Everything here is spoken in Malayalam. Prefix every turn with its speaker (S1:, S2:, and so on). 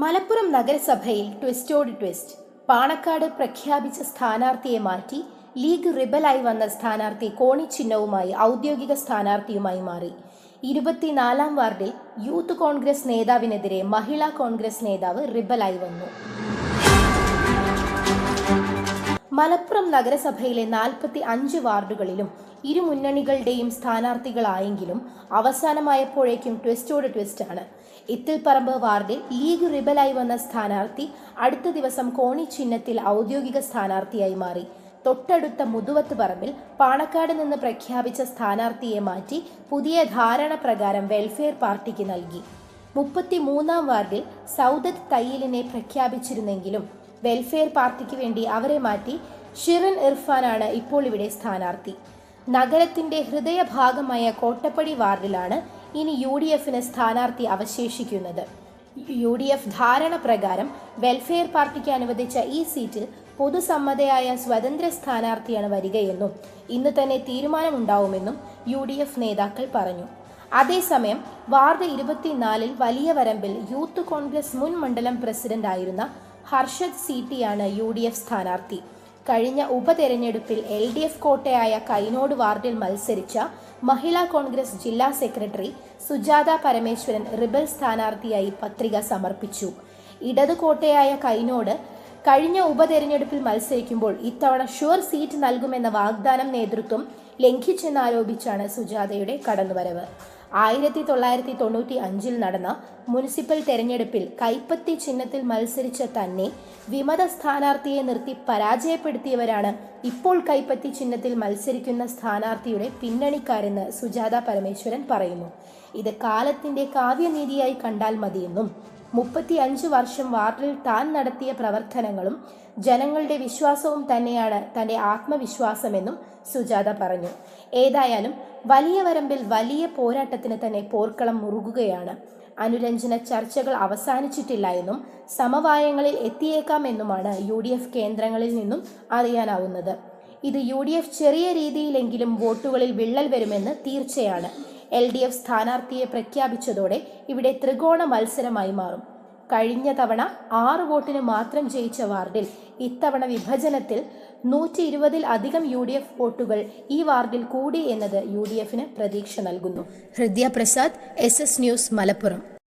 S1: മലപ്പുറം നഗരസഭയിൽ ട്വിസ്റ്റോട് ട്വിസ്റ്റ് പാണക്കാട് പ്രഖ്യാപിച്ച സ്ഥാനാർത്ഥിയെ മാറ്റി ലീഗ് റിബലായി വന്ന സ്ഥാനാർത്ഥി കോണി ചിഹ്നവുമായി ഔദ്യോഗിക സ്ഥാനാർത്ഥിയുമായി മാറി. ഇരുപത്തിനാലാം വാർഡിൽ യൂത്ത് കോൺഗ്രസ് നേതാവിനെതിരെ മഹിളാ കോൺഗ്രസ് നേതാവ് റിബലായി വന്നു. മലപ്പുറം നഗരസഭയിലെ നാൽപ്പത്തി അഞ്ച് വാർഡുകളിലും ഇരു മുന്നണികളുടെയും സ്ഥാനാർത്ഥികളായെങ്കിലും അവസാനമായപ്പോഴേക്കും ട്വിസ്റ്റോട് ട്വിസ്റ്റാണ്. ഇത്തിൽപ്പറമ്പ് വാർഡിൽ ലീഗ് റിബലായി വന്ന സ്ഥാനാർത്ഥി അടുത്ത ദിവസം കോണി ചിഹ്നത്തിൽ ഔദ്യോഗിക സ്ഥാനാർത്ഥിയായി മാറി. തൊട്ടടുത്ത മുതുവത്ത് പറമ്പിൽ പാണക്കാട് നിന്ന് പ്രഖ്യാപിച്ച സ്ഥാനാർത്ഥിയെ മാറ്റി പുതിയ ധാരണ പ്രകാരം വെൽഫെയർ പാർട്ടിക്ക് നൽകി. മുപ്പത്തി മൂന്നാം വാർഡിൽ സൗദത്ത് തയ്യലിനെ പ്രഖ്യാപിച്ചിരുന്നെങ്കിലും വെൽഫെയർ പാർട്ടിക്ക് വേണ്ടി അവരെ മാറ്റി ഷിറിൻ ഇർഫാനാണ് ഇപ്പോൾ ഇവിടെ സ്ഥാനാർത്ഥി. നഗരത്തിന്റെ ഹൃദയഭാഗമായ കോട്ടപ്പടി വാർഡിലാണ് ഇനി യു ഡി എഫിന് സ്ഥാനാർത്ഥി അവശേഷിക്കുന്നത്. യു ഡി എഫ് ധാരണ പ്രകാരം വെൽഫെയർ പാർട്ടിക്ക് അനുവദിച്ച ഈ സീറ്റിൽ പൊതുസമ്മതയായ സ്വതന്ത്ര സ്ഥാനാർത്ഥിയാണ് വരികയെന്നും ഇന്ന് തന്നെ തീരുമാനമുണ്ടാവുമെന്നും യു ഡി എഫ് നേതാക്കൾ പറഞ്ഞു. അതേസമയം വാർഡ് ഇരുപത്തിനാലിൽ വലിയ വരമ്പിൽ യൂത്ത് കോൺഗ്രസ് മുൻ മണ്ഡലം പ്രസിഡന്റായിരുന്ന ഹർഷദ് സി ടിയാണ് യു ഡി എഫ് സ്ഥാനാർത്ഥി. കഴിഞ്ഞ ഉപതെരഞ്ഞെടുപ്പിൽ എൽ ഡി എഫ് കോട്ടയായ കൈനോട് വാർഡിൽ മത്സരിച്ച മഹിളാ കോൺഗ്രസ് ജില്ലാ സെക്രട്ടറി സുജാത പരമേശ്വരൻ റിബൽ സ്ഥാനാർത്ഥിയായി പത്രിക സമർപ്പിച്ചു. ഇടതു കോട്ടയായ കൈനോട് കഴിഞ്ഞ ഉപതെരഞ്ഞെടുപ്പിൽ മത്സരിക്കുമ്പോൾ ഇത്തവണ ഷുവർ സീറ്റ് നൽകുമെന്ന വാഗ്ദാനം നേതൃത്വം ലംഘിച്ചെന്നാരോപിച്ചാണ് സുജാതയുടെ കടന്നുവരവ്. ആയിരത്തി തൊള്ളായിരത്തി തൊണ്ണൂറ്റി അഞ്ചിൽ നടന്ന മുനിസിപ്പൽ തെരഞ്ഞെടുപ്പിൽ കൈപ്പത്തി ചിഹ്നത്തിൽ മത്സരിച്ച തന്നെ വിമത സ്ഥാനാർത്ഥിയെ നിർത്തി പരാജയപ്പെടുത്തിയവരാണ് ഇപ്പോൾ കൈപ്പത്തി ചിഹ്നത്തിൽ മത്സരിക്കുന്ന സ്ഥാനാർത്ഥിയുടെ പിന്നണിക്കാരെന്ന് സുജാത പരമേശ്വരൻ പറയുന്നു. ഇത് കാലത്തിന്റെ കാവ്യനീതിയായി കണ്ടാൽ മതിയെന്നും മുപ്പത്തി അഞ്ച് വർഷം വാർഡിൽ താൻ നടത്തിയ പ്രവർത്തനങ്ങളും ജനങ്ങളുടെ വിശ്വാസവും തന്നെയാണ് തന്റെ ആത്മവിശ്വാസമെന്നും സുജാത പറഞ്ഞു. ഏതായാലും വലിയ വരമ്പിൽ വലിയ പോരാട്ടത്തിന് തന്നെ പോർക്കളം മുറുകുകയാണ്. അനുരഞ്ജന ചർച്ചകൾ അവസാനിച്ചിട്ടില്ല എന്നും സമവായങ്ങളിൽ എത്തിയേക്കാമെന്നുമാണ് യു ഡി എഫ് കേന്ദ്രങ്ങളിൽ നിന്നും അറിയാനാവുന്നത്. ഇത് യു ഡി എഫ് ചെറിയ രീതിയിലെങ്കിലും വോട്ടുകളിൽ വിള്ളൽ വരുമെന്ന് തീർച്ചയാണ്. എൽ ഡി എഫ് സ്ഥാനാർത്ഥിയെ പ്രഖ്യാപിച്ചതോടെ ഇവിടെ ത്രികോണ മത്സരമായി മാറും. കഴിഞ്ഞ തവണ ആറ് വോട്ടിന് മാത്രം ജയിച്ച വാർഡിൽ ഇത്തവണ വിഭജനത്തിൽ നൂറ്റി ഇരുപതിൽ അധികം യു ഡി എഫ് വോട്ടുകൾ ഈ വാർഡിൽ കൂടി എന്നത് യു ഡി എഫിന് പ്രതീക്ഷ നൽകുന്നു. Hridaya Prasad S S news Malappuram.